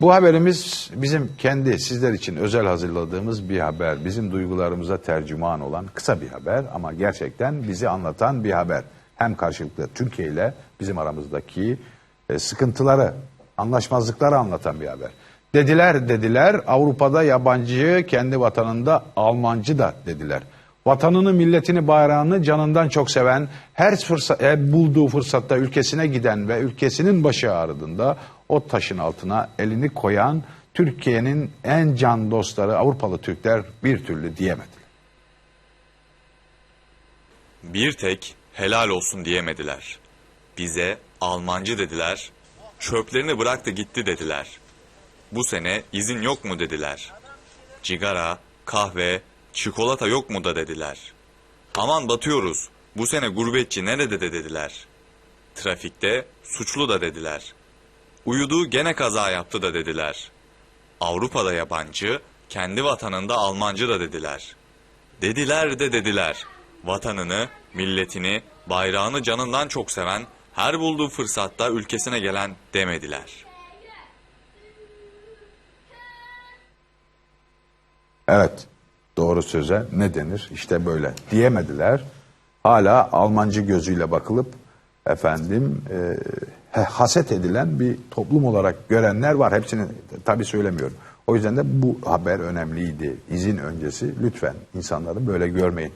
Bu haberimiz bizim kendi sizler için özel hazırladığımız bir haber. Bizim duygularımıza tercüman olan kısa bir haber ama gerçekten bizi anlatan bir haber. Hem karşılıklı Türkiye ile bizim aramızdaki e, sıkıntıları, anlaşmazlıkları anlatan bir haber. Dediler dediler Avrupa'da yabancı, kendi vatanında Almancı da dediler. Vatanını, milletini, bayrağını canından çok seven, her fırsat, her bulduğu fırsatta ülkesine giden ve ülkesinin başı ağrıdığında o taşın altına elini koyan Türkiye'nin en can dostları Avrupalı Türkler bir türlü diyemediler. Bir tek helal olsun diyemediler. Bize Almancı dediler, çöplerini bıraktı gitti dediler. Bu sene izin yok mu dediler. Cigara, kahve, çikolata yok mu da dediler. Aman batıyoruz, bu sene gurbetçi nerede de dediler. Trafikte suçlu da dediler. Uyudu gene kaza yaptı da dediler. Avrupa'da yabancı, kendi vatanında Almancı da dediler. Dediler de dediler. Vatanını, milletini, bayrağını canından çok seven, her bulduğu fırsatta ülkesine gelen demediler. Evet, doğru söze ne denir? İşte böyle diyemediler. Hala Almancı gözüyle bakılıp efendim e, haset edilen bir toplum olarak görenler var. Hepsini tabii söylemiyorum. O yüzden de bu haber önemliydi. İzin öncesi lütfen insanları böyle görmeyin.